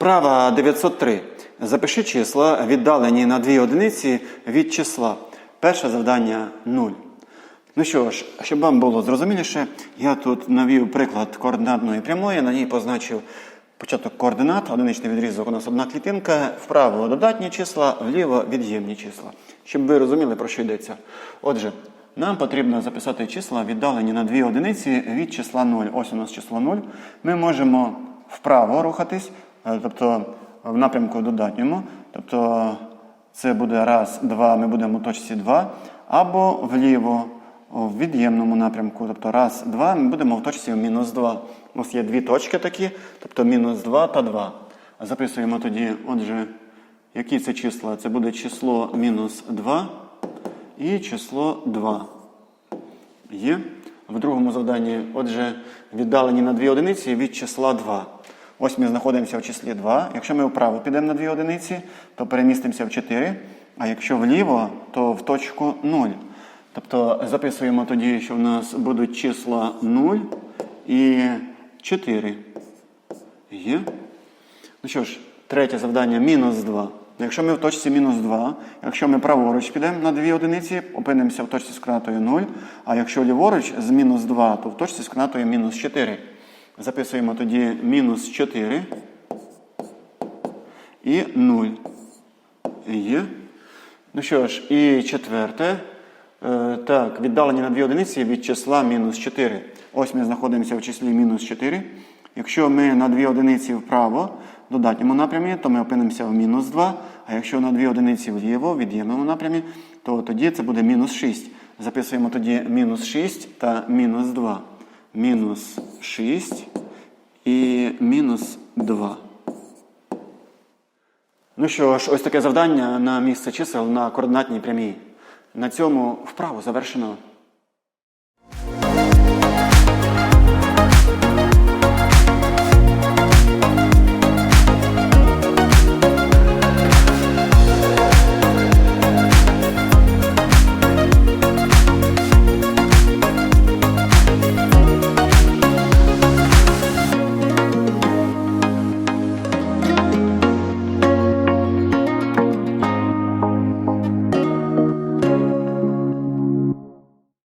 Вправа 903. Запиши числа, віддалені на дві одиниці від числа. Перше завдання 0. Ну що ж, щоб вам було зрозуміліше, я тут навів приклад координатної прямої, на ній позначив початок координат, одиничний відрізок у нас одна клітинка, вправо додатні числа, вліво від'ємні числа. Щоб ви розуміли, про що йдеться. Отже, нам потрібно записати числа, віддалені на дві одиниці від числа 0. Ось у нас число 0. Ми можемо вправо рухатись, тобто в напрямку додатньому. Тобто це буде раз, два, ми будемо у точці 2, або вліво в від'ємному напрямку. Тобто раз, два, ми будемо в точці мінус 2. У нас є дві точки такі, тобто мінус 2 та 2. Записуємо тоді, отже, які це числа? Це буде число мінус 2 і число 2. Є. В другому завданні, отже, віддалені на дві одиниці від числа 2. Ось ми знаходимося в числі 2. Якщо ми вправо підемо на дві одиниці, то перемістимося в 4. А якщо вліво, то в точку 0. Тобто записуємо тоді, що в нас будуть числа 0 і 4. Є. Ну що ж, третє завдання мінус 2. Якщо ми в точці мінус 2, якщо ми праворуч підемо на дві одиниці, опинимося в точці з координатою 0, а якщо ліворуч з мінус 2, то в точці з координатою мінус 4. Записуємо тоді мінус 4 і 0. Є. Ну що ж, і четверте. Е, так, віддалені на дві одиниці від числа мінус 4. Ось ми знаходимося в числі мінус 4. Якщо ми на дві одиниці вправо в додатньому напрямі, то ми опинимося в мінус 2. А якщо на дві одиниці вліво в від'ємному напрямі, то тоді це буде мінус 6. Записуємо тоді мінус 6 та мінус 2. Мінус 6 і мінус 2. Ну що ж, ось таке завдання на місце чисел на координатній прямій. На цьому вправу завершено.